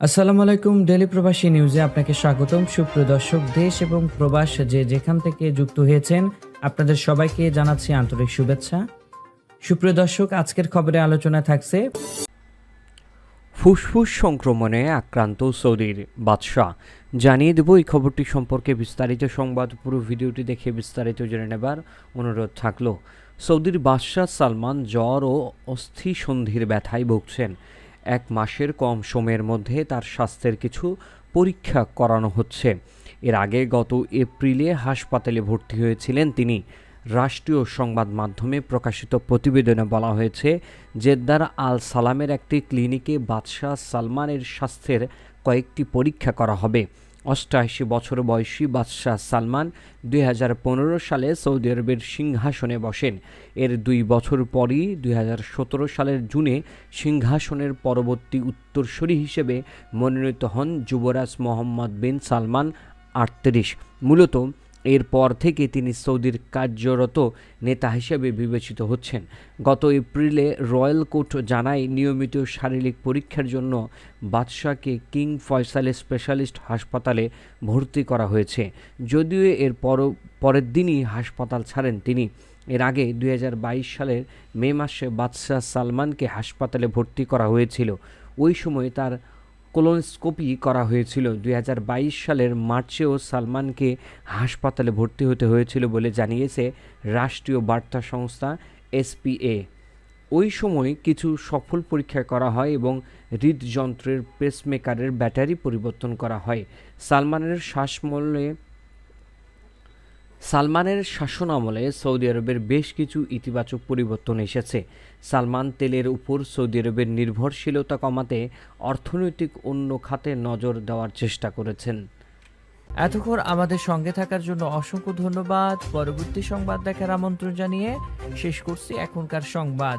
আসসালামু আলাইকুম ডেলি প্রবাসী নিউজে আপনাকে স্বাগতম। সুপ্রিয় দর্শক, দেশ এবং প্রবাস যে যেখান থেকে যুক্ত হয়েছেন, আপনাদের সবাইকে জানাচ্ছি আন্তরিক শুভেচ্ছা। সুপ্রিয় দর্শক, আজকের খবরে আলোচনা থাকছে ফুসফুস সংক্রমণে আক্রান্ত সৌদির বাদশাহ। জানিয়ে দেব এই খবরটি সম্পর্কে বিস্তারিত সংবাদ। পুরো ভিডিওটি দেখে বিস্তারিত জেনে নেবার অনুরোধ থাকল। সৌদির বাদশাহ সালমান জ্বর ও অস্থি সন্ধির ব্যথায় ভুগছেন। এক মাসের কম সময়ের মধ্যে তার স্বাস্থ্যের কিছু পরীক্ষা করানো হচ্ছে। এর আগে গত এপ্রিলে হাসপাতালে ভর্তি হয়েছিলেন তিনি। রাষ্ট্রীয় সংবাদ মাধ্যমে প্রকাশিত প্রতিবেদনে বলা হয়েছে, জেদ্দার আল সালামের একটি ক্লিনিকে বাদশাহ সালমানের স্বাস্থ্যের কয়েকটি পরীক্ষা করা হবে। অষ্টআশি বছর বয়সী বাদশাহ সালমান দুই হাজার পনেরো সালে সৌদি আরবের সিংহাসনে বসেন। এর দুই বছর পরই দুই হাজার সতেরো সালের জুনে সিংহাসনের পরবর্তী উত্তরসূরি হিসেবে মনোনীত হন যুবরাজ মোহাম্মদ বিন সালমান আটত্রিশ। মূলত এরপর থেকে তিনি সৌদির কার্যরত নেতা হিসেবে বিবেচিত হচ্ছেন। গত এপ্রিলে রয়্যাল কোর্ট জানায়, নিয়মিত শারীরিক পরীক্ষার জন্য বাদশাহকে কিং ফয়সাল স্পেশালিস্ট হাসপাতালে ভর্তি করা হয়েছে। যদিও এর পর, পরের দিনই হাসপাতাল ছাড়েন তিনি। এর আগে দুই হাজার বাইশ সালের মে মাসে বাদশাহ সালমানকে হাসপাতালে ভর্তি করা হয়েছিল। ওই সময় তার কোলোনস্কোপি করা হয়েছিল। দুই হাজার বাইশ সালের মার্চেও সালমানকে হাসপাতালে ভর্তি হতে হয়েছিল বলে জানিয়েছে রাষ্ট্রীয় বার্তা সংস্থা এসপিএ। ওই সময় কিছু সফল পরীক্ষা করা হয় এবং হৃদযন্ত্রের পেসমেকারের ব্যাটারি পরিবর্তন করা হয়। সালমানের শ্বাসমূলে সালমানের শাসন আমলে সৌদি আরবের বেশ কিছু ইতিবাচক পরিবর্তন এসেছে। সালমান তেলের উপর সৌদি আরবের নির্ভরশীলতা কমাতে অর্থনৈতিক অন্য খাতে নজর দেওয়ার চেষ্টা করেছেন। এতক্ষণ আমাদের সঙ্গে থাকার জন্য অসংখ্য ধন্যবাদ। পরবর্তী সংবাদ দেখার আমন্ত্রণ জানিয়ে শেষ করছি এখনকার সংবাদ।